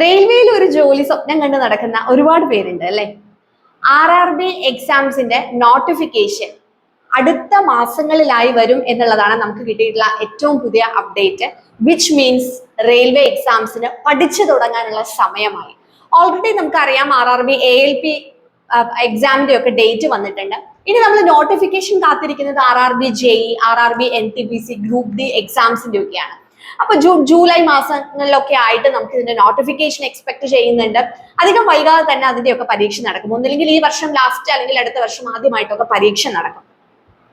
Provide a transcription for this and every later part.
റെയിൽവേയിൽ ഒരു ജോലി സ്വപ്നം കണ്ട് നടക്കുന്ന ഒരുപാട് പേരുണ്ട് അല്ലെ? ആർ ആർ ബി എക്സാംസിന്റെ നോട്ടിഫിക്കേഷൻ അടുത്ത മാസങ്ങളിലായി വരും എന്നുള്ളതാണ് നമുക്ക് കിട്ടിയിട്ടുള്ള ഏറ്റവും പുതിയ അപ്ഡേറ്റ് വിച്ച് മീൻസ് റെയിൽവേ എക്സാംസിന് പഠിച്ചു തുടങ്ങാനുള്ള സമയമായി. ഓൾറെഡി നമുക്കറിയാം R R B A L P എക്സാമിന്റെ ഒക്കെ ഡേറ്റ് വന്നിട്ടുണ്ട്. ഇനി നമ്മൾ നോട്ടിഫിക്കേഷൻ കാത്തിരിക്കുന്നത് R R B JE R R B N T P C group D എക്സാംസിന്റെ ഒക്കെയാണ്. അപ്പൊ ജൂൺ ജൂലൈ മാസങ്ങളിലൊക്കെ ആയിട്ട് നമുക്ക് ഇതിന്റെ നോട്ടിഫിക്കേഷൻ എക്സ്പെക്ട് ചെയ്യുന്നുണ്ട്. അധികം വൈകാതെ തന്നെ അതിന്റെയൊക്കെ പരീക്ഷ നടക്കും. ഒന്നില്ലെങ്കിൽ ഈ വർഷം ലാസ്റ്റ് അല്ലെങ്കിൽ അടുത്ത വർഷം ആദ്യമായിട്ടൊക്കെ പരീക്ഷ നടക്കും.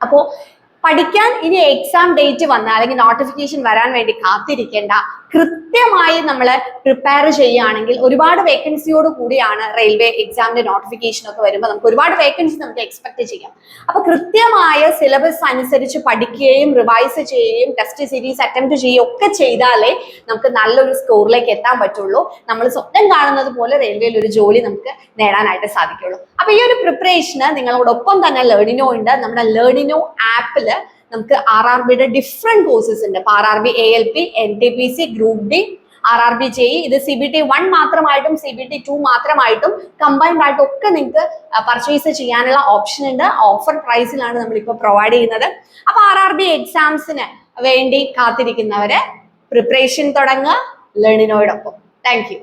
അപ്പോ പഠിക്കാൻ ഇനി എക്സാം ഡേറ്റ് വന്നാൽ അല്ലെങ്കിൽ നോട്ടിഫിക്കേഷൻ വരാൻ വേണ്ടി കാത്തിരിക്കേണ്ട കൃത്യമായി നമ്മൾ പ്രിപ്പയർ ചെയ്യുകയാണെങ്കിൽ ഒരുപാട് വേക്കൻസിയോട് കൂടിയാണ് റെയിൽവേ എക്സാമിന്റെ നോട്ടിഫിക്കേഷൻ ഒക്കെ വരുമ്പോൾ നമുക്ക് ഒരുപാട് വേക്കൻസി നമുക്ക് എക്സ്പെക്ട് ചെയ്യാം. അപ്പൊ കൃത്യമായ സിലബസ് അനുസരിച്ച് പഠിക്കുകയും റിവൈസ് ചെയ്യുകയും ടെസ്റ്റ് സീരീസ് അറ്റംപ്റ്റ് ചെയ്യുകയും ഒക്കെ ചെയ്താലേ നമുക്ക് നല്ലൊരു സ്കോറിലേക്ക് എത്താൻ പറ്റുള്ളൂ. നമ്മൾ സ്വപ്നം കാണുന്നത് പോലെ റെയിൽവേയിൽ ഒരു ജോലി നമുക്ക് നേടാനായിട്ട് സാധിക്കുള്ളൂ. അപ്പൊ ഈ ഒരു പ്രിപ്പറേഷന് നിങ്ങളോടൊപ്പം തന്നെ ലേണിനോ ഉണ്ട്. നമ്മുടെ ലേണിനോ ആപ്പിൽ നമുക്ക് ആർ ആർ ബിയുടെ ഡിഫറെന്റ് കോഴ്സസ് ഉണ്ട്. R R B A L P N T P C group D R R B J ഇത് സി ബി ടി വൺ മാത്രമായിട്ടും സി ബി ടി ടു മാത്രമായിട്ടും കമ്പൈൻഡ് ആയിട്ടും ഒക്കെ നിങ്ങൾക്ക് പർച്ചേസ് ചെയ്യാനുള്ള ഓപ്ഷൻ ഉണ്ട്. ഓഫർ പ്രൈസിലാണ് നമ്മളിപ്പോൾ പ്രൊവൈഡ് ചെയ്യുന്നത്. അപ്പൊ ആർ ആർ ബി എക്സാംസിന് വേണ്ടി കാത്തിരിക്കുന്നവരെ പ്രിപ്പറേഷൻ തുടങ്ങുക. ലേണിനോടൊപ്പം താങ്ക് യു